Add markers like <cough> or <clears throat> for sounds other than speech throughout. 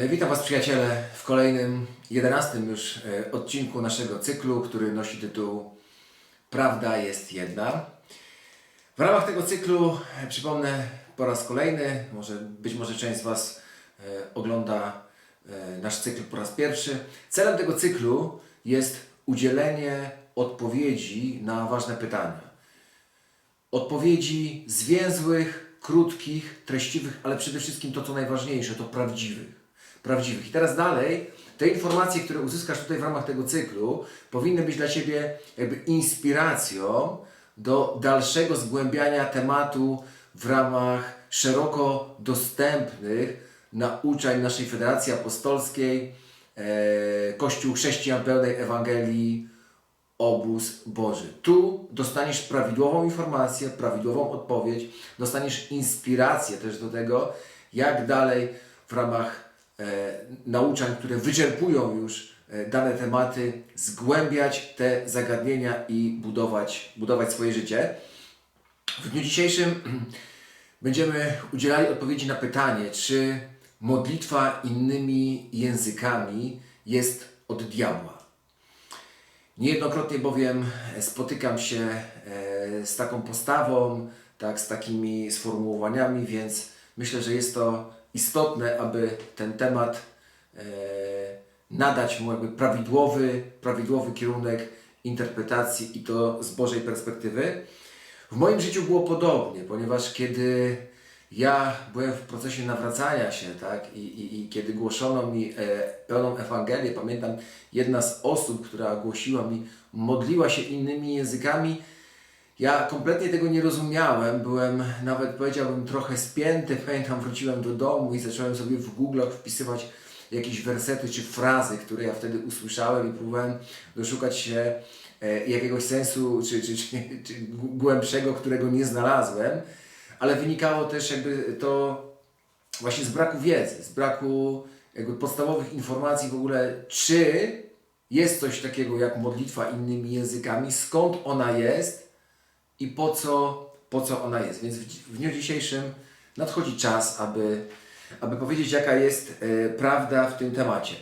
E, Witam Was przyjaciele w kolejnym, jedenastym już e, odcinku naszego cyklu, który nosi tytuł Prawda jest jedna. W ramach tego cyklu e, przypomnę po raz kolejny, może być może część z Was ogląda nasz cykl po raz pierwszy. Celem tego cyklu jest udzielenie odpowiedzi na ważne pytania. Odpowiedzi zwięzłych, krótkich, treściwych, ale przede wszystkim to, co najważniejsze, to prawdziwych. Prawdziwych. I teraz dalej, te informacje, które uzyskasz tutaj w ramach tego cyklu, powinny być dla Ciebie jakby inspiracją do dalszego zgłębiania tematu w ramach szeroko dostępnych nauczań naszej Federacji Apostolskiej, e, Kościół Chrześcijan Pełnej Ewangelii, obóz Boży. Tu dostaniesz prawidłową informację, prawidłową odpowiedź, dostaniesz inspirację też do tego, jak dalej w ramach nauczań, które wyczerpują już e, dane tematy, zgłębiać te zagadnienia i budować, budować swoje życie. W dniu dzisiejszym <clears throat> będziemy udzielali odpowiedzi na pytanie, czy modlitwa innymi językami jest od diabła. Niejednokrotnie bowiem spotykam się e, z taką postawą, tak, z takimi sformułowaniami, więc myślę, że jest to istotne, aby ten temat e, nadać mu jakby prawidłowy, prawidłowy kierunek interpretacji i to z Bożej perspektywy. W moim życiu było podobnie, ponieważ kiedy ja byłem w procesie nawracania się, tak, i, i, i kiedy głoszono mi e, pełną Ewangelię, pamiętam, jedna z osób, która głosiła mi, modliła się innymi językami, ja kompletnie tego nie rozumiałem, byłem nawet powiedziałbym trochę spięty, pamiętam, wróciłem do domu i zacząłem sobie w Google'ach wpisywać jakieś wersety czy frazy, które ja wtedy usłyszałem i próbowałem doszukać się e, jakiegoś sensu czy, czy, czy, czy głębszego, którego nie znalazłem, ale wynikało też jakby to właśnie z braku wiedzy, z braku jakby podstawowych informacji w ogóle, czy jest coś takiego jak modlitwa innymi językami, skąd ona jest i po co, po co ona jest. Więc w, dniu dzisiejszym nadchodzi czas, aby, aby powiedzieć, jaka jest e, prawda w tym temacie.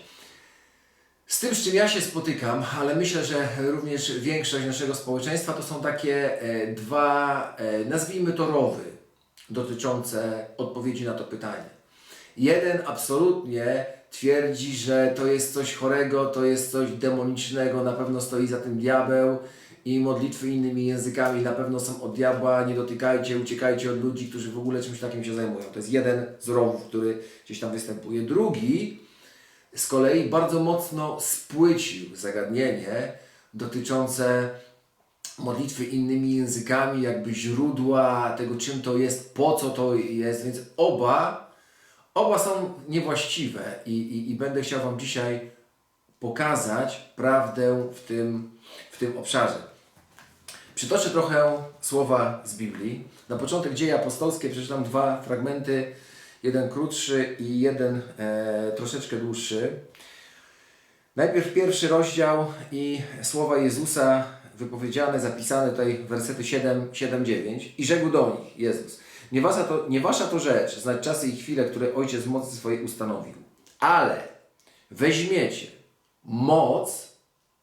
Z tym, z czym ja się spotykam, ale myślę, że również większość naszego społeczeństwa, to są takie e, dwa, e, nazwijmy to rowy, dotyczące odpowiedzi na to pytanie. Jeden absolutnie twierdzi, że to jest coś chorego, to jest coś demonicznego, na pewno stoi za tym diabeł i modlitwy innymi językami na pewno są od diabła, nie dotykajcie, uciekajcie od ludzi, którzy w ogóle czymś takim się zajmują. To jest jeden z rowów, który gdzieś tam występuje. Drugi z kolei bardzo mocno spłycił zagadnienie dotyczące modlitwy innymi językami, jakby źródła tego, czym to jest, po co to jest, więc oba, oba są niewłaściwe i, i, i będę chciał Wam dzisiaj pokazać prawdę w tym, w tym obszarze. Przytoczę trochę słowa z Biblii. Na początek dzieje apostolskie przeczytam dwa fragmenty, jeden krótszy i jeden e, troszeczkę dłuższy. Najpierw pierwszy rozdział i słowa Jezusa wypowiedziane, zapisane tutaj wersety 7, 7 9 i rzekł do nich Jezus nie wasza, to, nie wasza to rzecz znać czasy i chwile, które Ojciec w mocy swojej ustanowił, ale weźmiecie moc,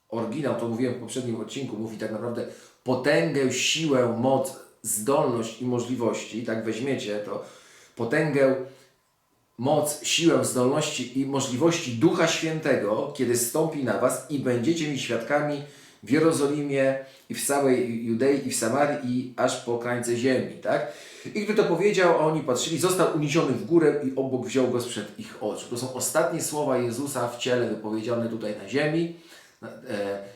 oryginał, to mówiłem w poprzednim odcinku, mówi tak naprawdę potęgę, siłę, moc, zdolność i możliwości, tak weźmiecie to, potęgę, moc, siłę, zdolności i możliwości Ducha Świętego, kiedy stąpi na Was i będziecie mi świadkami w Jerozolimie i w całej Judei i w Samarii i aż po krańce ziemi, tak? I gdy to powiedział, a oni patrzyli, został uniesiony w górę i obok wziął go sprzed ich oczu. To są ostatnie słowa Jezusa w ciele wypowiedziane tutaj na ziemi,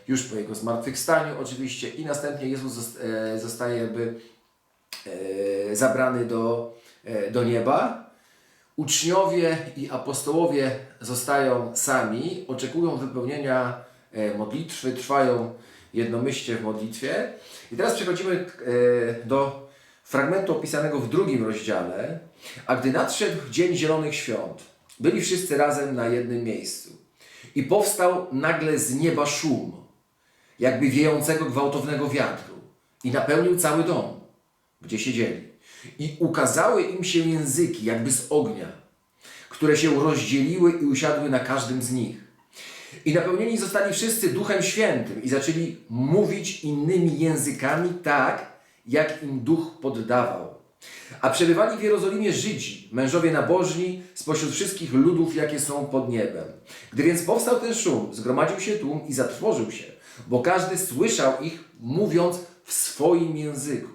już po Jego zmartwychwstaniu oczywiście i następnie Jezus e, zostaje jakby e, zabrany do, e, do nieba. Uczniowie i apostołowie zostają sami, oczekują wypełnienia e, modlitwy, trwają jednomyślnie w modlitwie. I teraz przechodzimy e, do fragmentu opisanego w drugim rozdziale. A gdy nadszedł dzień Zielonych Świąt, byli wszyscy razem na jednym miejscu. I powstał nagle z nieba szum, jakby wiejącego gwałtownego wiatru, i napełnił cały dom, gdzie siedzieli. I ukazały im się języki, jakby z ognia, które się rozdzieliły i usiadły na każdym z nich. I napełnieni zostali wszyscy Duchem Świętym i zaczęli mówić innymi językami tak, jak im Duch poddawał. A przebywali w Jerozolimie Żydzi, mężowie nabożni, spośród wszystkich ludów, jakie są pod niebem. Gdy więc powstał ten szum, zgromadził się tłum i zatrwożył się, bo każdy słyszał ich, mówiąc w swoim języku.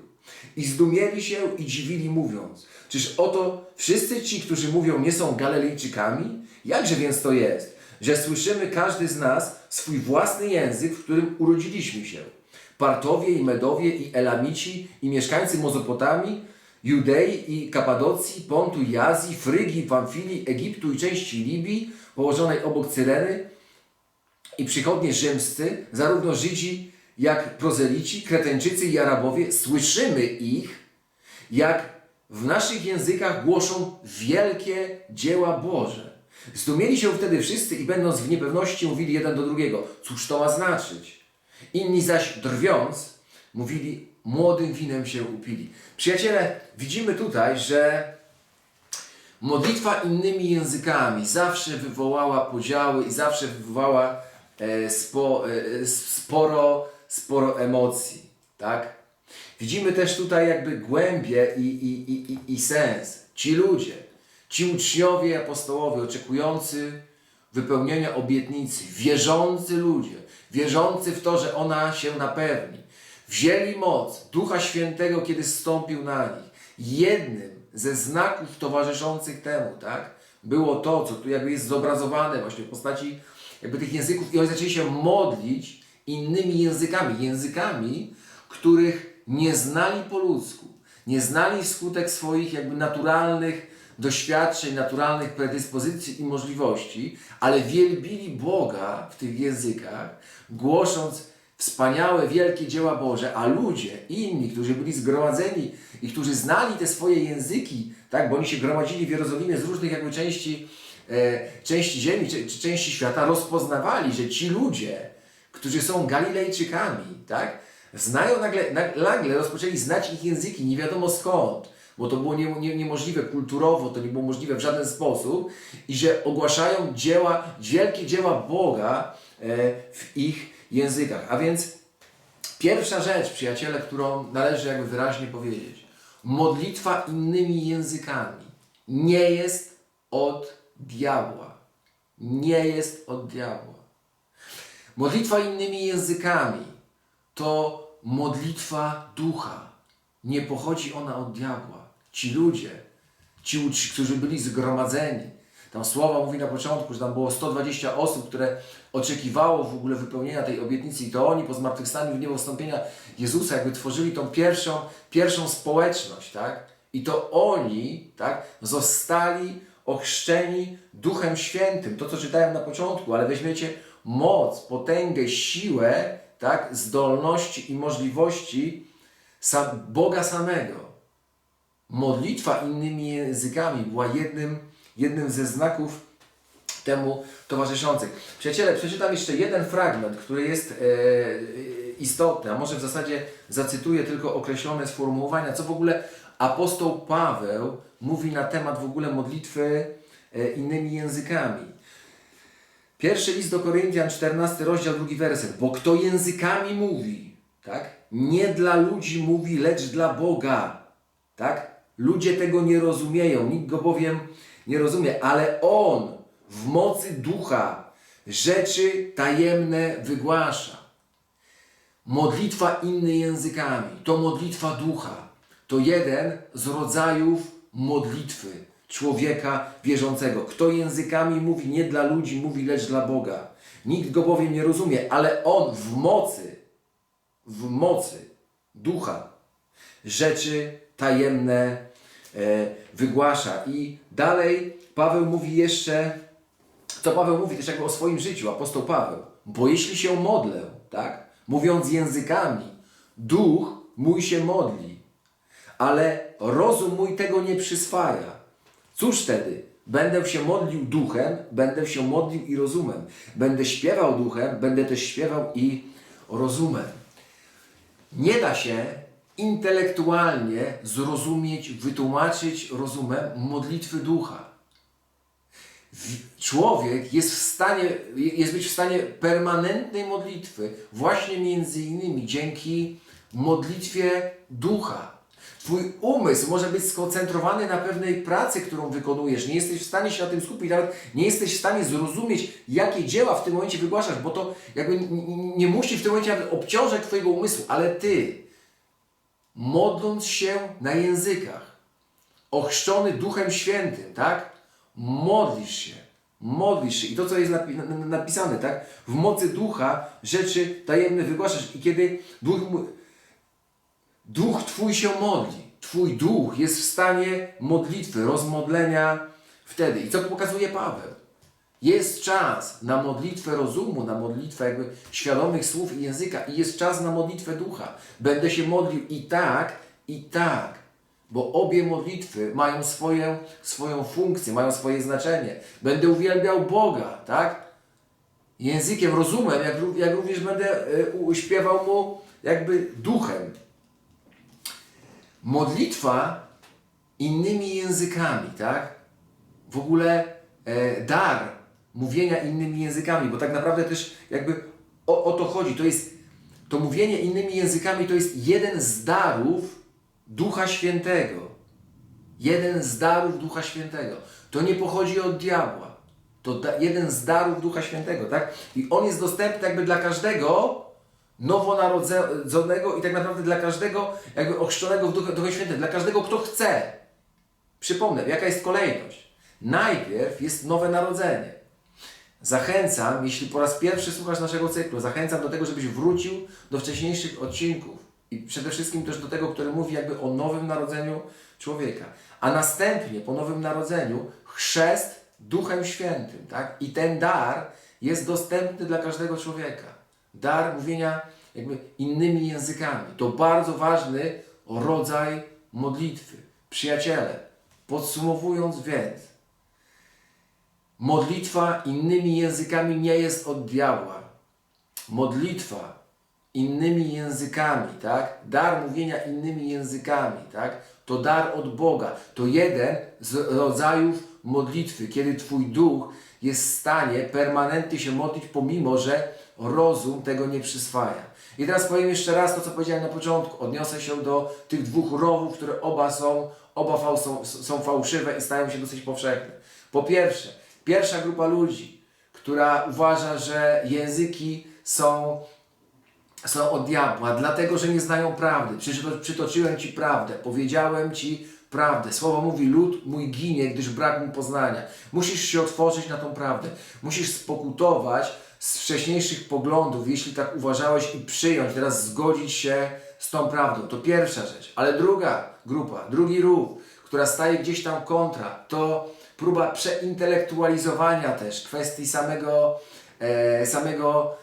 I zdumieli się i dziwili, mówiąc: Czyż oto wszyscy ci, którzy mówią, nie są Galilejczykami? Jakże więc to jest, że słyszymy każdy z nas swój własny język, w którym urodziliśmy się? Partowie i Medowie i Elamici i mieszkańcy Mozopotamii, Judei i Kapadocji, Pontu i Azji, Frygii, Pamfilii, Egiptu i części Libii, położonej obok Cyreny, i przychodnie rzymscy, zarówno Żydzi, jak prozelici, Kretańczycy i Arabowie, słyszymy ich, jak w naszych językach głoszą wielkie dzieła Boże. Zdumieli się wtedy wszyscy i będąc w niepewności mówili jeden do drugiego, cóż to ma znaczyć? Inni zaś drwiąc, mówili, młodym winem się upili. Przyjaciele, widzimy tutaj, że Modlitwa innymi językami zawsze wywołała podziały i zawsze wywołała e, spo, e, sporo, sporo emocji, tak? Widzimy też tutaj jakby głębię i, i, i, i, i sens. Ci ludzie, ci uczniowie apostołowie oczekujący wypełnienia obietnicy, wierzący ludzie, wierzący w to, że ona się napewni, wzięli moc Ducha Świętego, kiedy zstąpił na nich. Jednym ze znaków towarzyszących temu, tak, było to, co tu jakby jest zobrazowane właśnie w postaci jakby tych języków i oni zaczęli się modlić innymi językami, językami, których nie znali po ludzku, nie znali wskutek swoich jakby naturalnych doświadczeń, naturalnych predyspozycji i możliwości, ale wielbili Boga w tych językach, głosząc wspaniałe, wielkie dzieła Boże, a ludzie, inni, którzy byli zgromadzeni i którzy znali te swoje języki, tak, bo oni się gromadzili w Jerozolimie z różnych jakby części, e, części ziemi czy, czy części świata, rozpoznawali, że ci ludzie, którzy są Galilejczykami, tak, znają nagle, nagle rozpoczęli znać ich języki, nie wiadomo skąd, bo to było nie, nie, niemożliwe kulturowo, to nie było możliwe w żaden sposób i że ogłaszają dzieła, wielkie dzieła Boga e, w ich językach. A więc pierwsza rzecz, przyjaciele, którą należy jakby wyraźnie powiedzieć. Modlitwa innymi językami nie jest od diabła. Nie jest od diabła. Modlitwa innymi językami to modlitwa ducha. Nie pochodzi ona od diabła. Ci ludzie, ci, którzy byli zgromadzeni, tam słowa mówi na początku, że tam było 120 osób, które oczekiwało w ogóle wypełnienia tej obietnicy i to oni po zmartwychwstaniu w niebo wstąpienia Jezusa jakby tworzyli tą pierwszą, pierwszą społeczność, tak? I to oni, tak, zostali ochrzczeni Duchem Świętym. To, co czytałem na początku, ale weźmiecie moc, potęgę, siłę, tak, zdolności i możliwości Boga samego. Modlitwa innymi językami była jednym, jednym ze znaków temu towarzyszących. Przyjaciele, przeczytam jeszcze jeden fragment, który jest e, istotny, a może w zasadzie zacytuję tylko określone sformułowania, co w ogóle apostoł Paweł mówi na temat w ogóle modlitwy e, innymi językami. Pierwszy list do Koryntian, 14 rozdział, drugi werset. Bo kto językami mówi, tak? Nie dla ludzi mówi, lecz dla Boga, tak? Ludzie tego nie rozumieją, nikt go bowiem nie rozumie, ale On w mocy ducha rzeczy tajemne wygłasza. Modlitwa innymi językami to modlitwa ducha. To jeden z rodzajów modlitwy człowieka wierzącego. Kto językami mówi nie dla ludzi, mówi lecz dla Boga. Nikt go bowiem nie rozumie, ale on w mocy, w mocy ducha rzeczy tajemne wygłasza. I dalej Paweł mówi jeszcze, co Paweł mówi też jakby o swoim życiu, apostoł Paweł. Bo jeśli się modlę, tak, mówiąc językami, duch mój się modli, ale rozum mój tego nie przyswaja. Cóż wtedy? Będę się modlił duchem, będę się modlił i rozumem. Będę śpiewał duchem, będę też śpiewał i rozumem. Nie da się intelektualnie zrozumieć, wytłumaczyć rozumem modlitwy ducha. człowiek jest w stanie, jest być w stanie permanentnej modlitwy właśnie między innymi dzięki modlitwie ducha. Twój umysł może być skoncentrowany na pewnej pracy, którą wykonujesz. Nie jesteś w stanie się na tym skupić, nawet nie jesteś w stanie zrozumieć, jakie dzieła w tym momencie wygłaszasz, bo to jakby nie musi w tym momencie obciążać Twojego umysłu, ale Ty, modląc się na językach, ochrzczony Duchem Świętym, tak? Modlisz się, modlisz się. I to, co jest napi- na- na- napisane, tak? W mocy Ducha rzeczy tajemne wygłaszasz. I kiedy Duch, Duch Twój się modli, Twój Duch jest w stanie modlitwy, rozmodlenia wtedy. I co pokazuje Paweł? Jest czas na modlitwę rozumu, na modlitwę świadomych słów i języka i jest czas na modlitwę ducha. Będę się modlił i tak, i tak, bo obie modlitwy mają swoją, swoją funkcję, mają swoje znaczenie. Będę uwielbiał Boga, tak? Językiem, rozumem, jak, jak również będę śpiewał Mu jakby duchem. Modlitwa innymi językami, tak? w ogóle e, dar mówienia innymi językami, bo tak naprawdę też jakby o, o to chodzi. To jest to mówienie innymi językami to jest jeden z darów Ducha Świętego. Jeden z darów Ducha Świętego. To nie pochodzi od diabła. To da, jeden z darów Ducha Świętego, tak? I on jest dostępny jakby dla każdego nowonarodzonego i tak naprawdę dla każdego jakby ochrzczonego w Duchu, Duchu Świętym, dla każdego, kto chce. Przypomnę, jaka jest kolejność. Najpierw jest nowe narodzenie. Zachęcam, jeśli po raz pierwszy słuchasz naszego cyklu, zachęcam do tego, żebyś wrócił do wcześniejszych odcinków i przede wszystkim też do tego, który mówi jakby o nowym narodzeniu człowieka. A następnie po nowym narodzeniu chrzest Duchem Świętym, tak? I ten dar jest dostępny dla każdego człowieka. Dar mówienia jakby innymi językami. To bardzo ważny rodzaj modlitwy. Przyjaciele, podsumowując więc, Modlitwa innymi językami nie jest od diabła. Modlitwa innymi językami, tak? Dar mówienia innymi językami, tak? To dar od Boga. To jeden z rodzajów modlitwy, kiedy Twój duch jest w stanie permanentnie się modlić, pomimo że rozum tego nie przyswaja. I teraz powiem jeszcze raz to, co powiedziałem na początku. Odniosę się do tych dwóch rowów, które oba są, oba są, są fałszywe i stają się dosyć powszechne. Po pierwsze, pierwsza grupa ludzi, która uważa, że języki są są od diabła, dlatego że nie znają prawdy. Przyto- Przytoczyłem Ci prawdę, powiedziałem Ci prawdę. Słowo mówi, lud mój ginie, gdyż brak mu poznania. Musisz się otworzyć na tą prawdę. Musisz spokutować z wcześniejszych poglądów, jeśli tak uważałeś i przyjąć, teraz zgodzić się z tą prawdą. To pierwsza rzecz. Ale druga grupa, drugi ruch, która staje gdzieś tam kontra, to próba przeintelektualizowania też kwestii samego, e, samego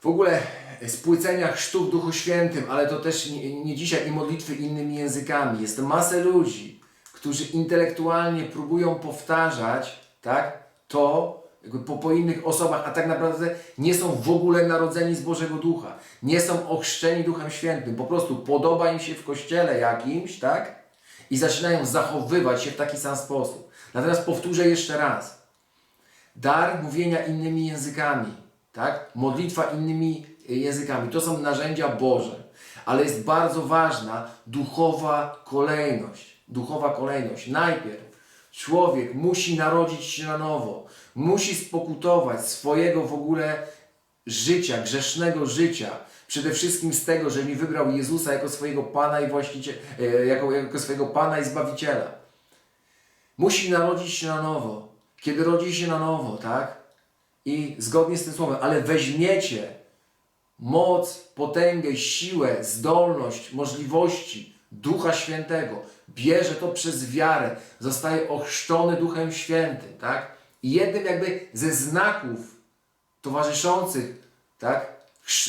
w ogóle spłycenia chrztu w Duchu Świętym, ale to też nie, nie dzisiaj i modlitwy innymi językami. Jest masę ludzi, którzy intelektualnie próbują powtarzać tak, to po, po innych osobach, a tak naprawdę nie są w ogóle narodzeni z Bożego Ducha. Nie są ochrzczeni Duchem Świętym. Po prostu podoba im się w kościele jakimś, tak? I zaczynają zachowywać się w taki sam sposób. Natomiast powtórzę jeszcze raz dar mówienia innymi językami, tak? Modlitwa innymi y, językami. To są narzędzia Boże, ale jest bardzo ważna duchowa kolejność. Duchowa kolejność. Najpierw człowiek musi narodzić się na nowo, musi spokutować swojego w ogóle życia, grzesznego życia. Przede wszystkim z tego, że nie wybrał Jezusa jako swojego Pana i właściciela, jako, jako swojego Pana i Zbawiciela. Musi narodzić się na nowo. Kiedy rodzi się na nowo, tak? I zgodnie z tym słowem, ale weźmiecie moc, potęgę, siłę, zdolność, możliwości Ducha Świętego. Bierze to przez wiarę. Zostaje ochrzczony Duchem Świętym, tak? I jednym jakby ze znaków towarzyszących, tak?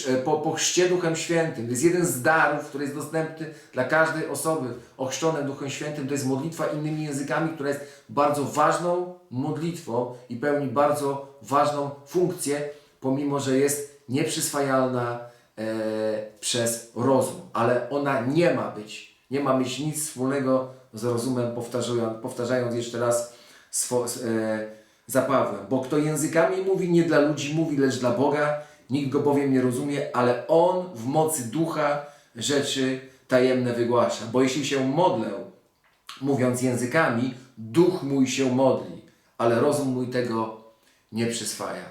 E, Po, po chrzcie Duchem Świętym. To jest jeden z darów, który jest dostępny dla każdej osoby ochrzczonej Duchem Świętym. To jest modlitwa innymi językami, która jest bardzo ważną modlitwą i pełni bardzo ważną funkcję, pomimo że jest nieprzyswajalna e, przez rozum. Ale ona nie ma być, nie ma mieć nic wspólnego z rozumem, powtarzając, powtarzając jeszcze raz swo, e, za Pawłem. Bo kto językami mówi, nie dla ludzi mówi, lecz dla Boga. Nikt go bowiem nie rozumie, ale On w mocy ducha rzeczy tajemne wygłasza. Bo jeśli się modlę, mówiąc językami, duch mój się modli, ale rozum mój tego nie przyswaja.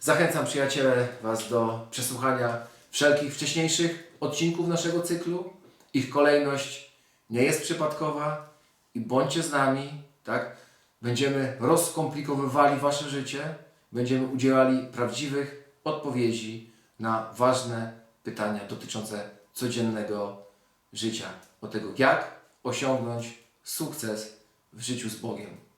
Zachęcam przyjaciele Was do przesłuchania wszelkich wcześniejszych odcinków naszego cyklu. Ich kolejność nie jest przypadkowa i bądźcie z nami, tak? Będziemy rozkomplikowywali Wasze życie, będziemy udzielali prawdziwych odpowiedzi na ważne pytania dotyczące codziennego życia. O tego, jak osiągnąć sukces w życiu z Bogiem.